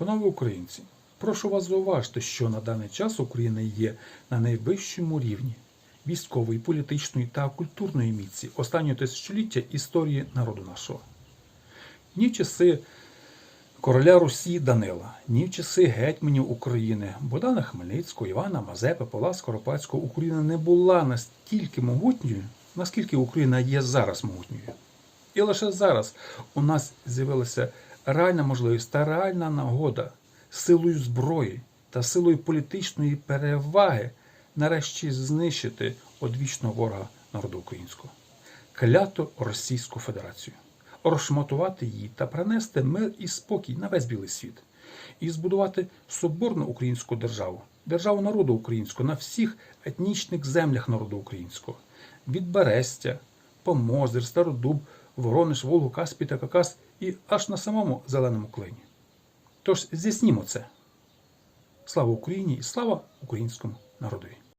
Панове українці, прошу вас зауважити, що на даний час Україна є на найвищому рівні військової, політичної та культурної міці останнього тисячоліття історії народу нашого. Ні в часи короля Русі Данила, ні в часи гетьманів України, Богдана Хмельницького, Івана Мазепи, Павла Скоропадського Україна не була настільки могутньою, наскільки Україна є зараз могутньою. І лише зараз у нас з'явилася реальна можливість та реальна нагода силою зброї та силою політичної переваги нарешті знищити одвічного ворога народу українського. Кляту Російську Федерацію, розшматувати її та принести мир і спокій на весь білий світ, і збудувати соборну українську державу, державу народу українського на всіх етнічних землях народу українського, від Берестя, Помозир, Стародуб, Воронеж, Волгу, Каспій та Какас і аж на самому зеленому клині. Тож здійснімо це. Слава Україні і слава українському народові!